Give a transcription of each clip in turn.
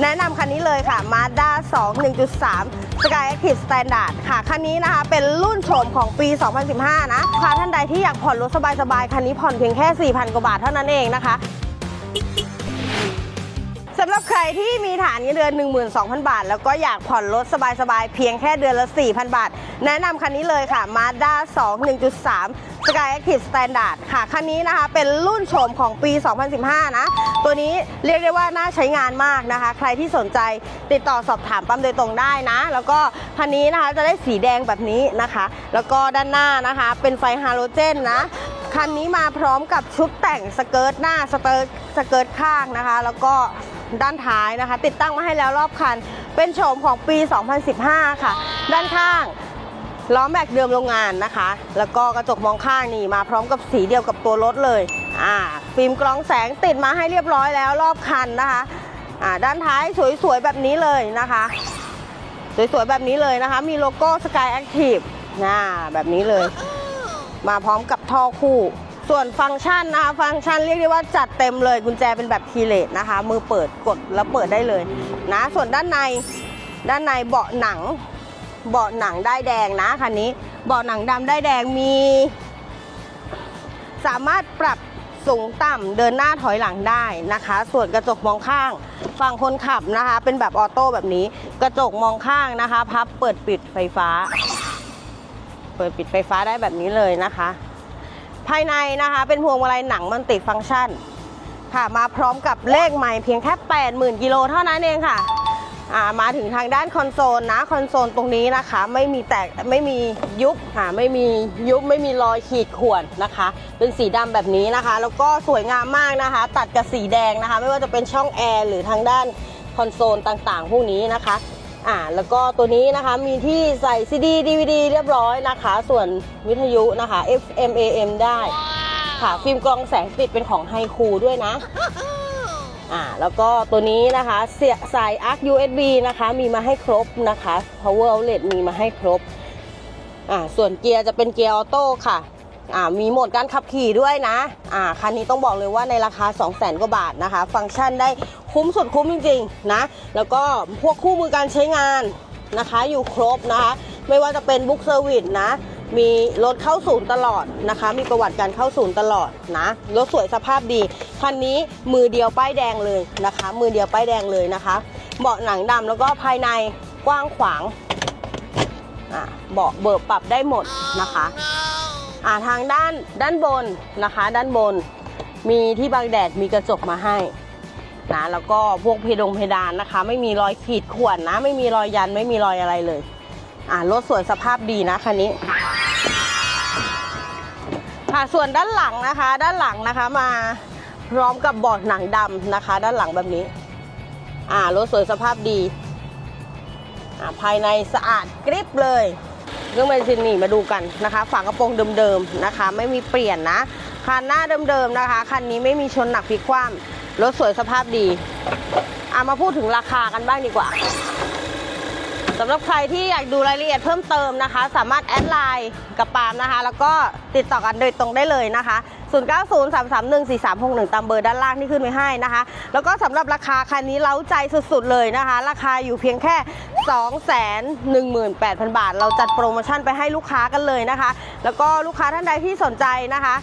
แนะนำคันนี้เลยค่ะ Mazda 2 1.3 Sky Active Standard ค่ะ คันนี้นะคะ เป็นรุ่นโฉมของปี 2015 นะค่ะท่านใดที่อยากผ่อนรถสบายๆ คันนี้ผ่อนเพียงแค่ 4,000 กว่าบาทเท่านั้นเองนะคะสำหรับใครที่มีฐานเงินเดือน 12,000 บาท แล้วก็อยากผ่อนรถสบายๆ เพียงแค่เดือนละ 4,000 บาท แนะนำคันนี้เลยค่ะ Mazda 2 1.3 Sky Active Standard ค่ะ คันนี้นะคะเป็นรุ่นโฉมของปี 2015 นะ ตัวนี้เรียกได้ว่าน่าใช้งานมากนะคะ ใครที่สนใจติดต่อสอบถามปั๊มโดยตรงได้นะ แล้วก็คันนี้นะคะจะได้สีแดงแบบนี้นะคะ แล้วก็ด้านหน้านะคะเป็นไฟฮาโลเจนนะคันนี้มาพร้อมกับชุดแต่งสเกิร์ตหน้าสเตอร์สเกิร์ตข้างนะคะ แล้วก็ด้านท้ายนะคะ ติดตั้งมาให้แล้วรอบคัน เป็นโฉมของปี 2015 ค่ะ ด้านข้าง ล้อแม็กเดิมโรงงานนะคะ แล้วก็กระจกมองข้างนี่มาพร้อมกับสีเดียวกับตัวรถเลย อ่า ฟิล์มกรองแสงติดมาให้เรียบร้อยแล้วรอบคันนะคะ อ่า ด้านท้ายสวยๆแบบนี้เลยนะคะ สวยๆแบบนี้เลยนะคะ มีโลโก้ Sky Active นะแบบนี้เลย มาพร้อมกับท่อคู่ ส่วนฟังก์ชันนะคะ ฟังก์ชันเรียกได้ว่าจัดเต็มเลย กุญแจเป็นแบบคีเลสนะคะ มือเปิดกดแล้วเปิดได้เลย นะ ส่วนด้านใน ด้านในเบาะหนัง เบาะหนังได้แดงนะคันนี้เบาะหนังดำได้แดงมี สามารถปรับสูงต่ำเดินหน้าถอยหลังได้นะคะ ส่วนกระจกมองข้างฝั่งคนขับนะคะ เป็นแบบออโต้แบบนี้ กระจกมองข้างนะคะ พับเปิดปิดไฟฟ้า เปิดปิดไฟฟ้าได้แบบนี้เลยนะคะ ภายในนะคะ เป็นพวงมาลัยหนังมันติดฟังก์ชัน ค่ะมาพร้อมกับเลขใหม่เพียงแค่ 80,000กิโลเท่านั้นเองค่ะ มาถึงทางด้านคอนโซลนะคอนโซลตรงนี้นะคะ ไม่มีแตกไม่มียุบค่ะไม่มียุบไม่มีรอยขีดข่วนนะคะ เป็นสีดำแบบนี้นะคะ แล้วก็สวยงามมากนะคะ ตัดกับสีแดงนะคะ ไม่ว่าจะเป็นช่องแอร์หรือทางด้านคอนโซลต่างๆ พวกนี้นะคะอ่าแล้วก็ตัวนี้นะคะมีที่ใส่ CD DVD เรียบร้อยนะคะ ส่วนวิทยุนะคะ FM AM ได้ ค่ะฟิล์มกรองแสงติดเป็นของไฮคูด้วยนะ อ่าแล้วก็ตัวนี้นะคะเสียสาย ARC USB นะคะมีมาให้ครบนะคะ Power Outlet มีมาให้ครบอ่าส่วนเกียร์จะเป็นเกียร์ออโต้ค่ะอ่ามีโหมดการขับขี่ด้วยนะอ่าคันนี้ต้องบอกเลยว่าในราคา 2 0 0 0 0 0กว่าบาทนะคะ ฟังก์ชันได้คุ้มสุดคุ้มจริงๆนะแล้วก็พวกคู่มือการใช้งานนะคะอยู่ครบนะคะ ไม่ว่าจะเป็นบุ๊กเซอร์วิสนะ มีรถเข้าศูนย์ตลอดนะคะ มีประวัติการเข้าศูนย์ตลอดนะรถสวยสภาพดีคันนี้มือเดียวป้ายแดงเลยนะคะ มือเดียวป้ายแดงเลยนะคะ เบาะหนังดำแล้วก็ภายในกว้างขวางอะเบาะเบิกปรับได้หมดนะคะอ่าทางด้านด้านบนนะคะ ด้านบนมีที่บังแดดมีกระจกมาให้นะแล้วก็พวกเพดงเพดานนะคะ ไม่มีรอยขีดข่วนนะ ไม่มีรอยยันไม่มีรอยอะไรเลยอ่ารถสวยสภาพดีนะคันนี้ ค่ะ ส่วนด้านหลังนะคะ ด้านหลังนะคะมาพร้อมกับเบาะหนังดำนะคะ ด้านหลังแบบนี้ อ่ารถสวยสภาพดี อ่าภายในสะอาดกริบเลยเรื่องเบนซินนี่มาดูกันนะคะ ฝากระโปรงเดิมๆนะคะ ไม่มีเปลี่ยนนะคันหน้าเดิมๆนะคะคันนี้ไม่มีชนหนักพลิกคว่ำรถสวยสภาพดี อ่ามาพูดถึงราคากันบ้างดีกว่า สำหรับใครที่อยากดูรายละเอียดเพิ่มเติมนะคะ สามารถแอดไลน์กับปาล์มนะคะ แล้วก็ติดต่อกันโดยตรงได้เลยนะคะ 0903314361 ตามเบอร์ด้านล่างที่ขึ้นไว้ให้นะคะ แล้วก็สำหรับราคาคันนี้เล้าใจสุดๆเลยนะคะ ราคาอยู่เพียงแค่ 218,000 บาท เราจัดโปรโมชั่นไปให้ลูกค้ากันเลยนะคะ แล้วก็ลูกค้าท่านใดที่สนใจนะคะ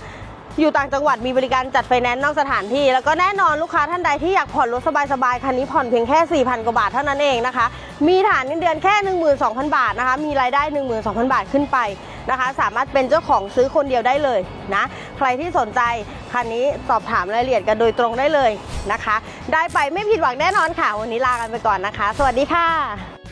อยู่ต่างจังหวัดมีบริการจัดไฟแนนซ์นอกสถานที่ แล้วก็แน่นอนลูกค้าท่านใดที่อยากผ่อนรถสบายๆคันนี้ผ่อนเพียงแค่ 4,000 กว่าบาทเท่านั้นเองนะคะ มีฐานเงินเดือนแค่ 12,000 บาทนะคะ มีรายได้ 12,000 บาทขึ้นไปนะคะ สามารถเป็นเจ้าของซื้อคนเดียวได้เลยนะ ใครที่สนใจคันนี้สอบถามรายละเอียดกันโดยตรงได้เลยนะคะ ได้ไปไม่ผิดหวังแน่นอนค่ะ วันนี้ลากันไปก่อนนะคะ สวัสดีค่ะ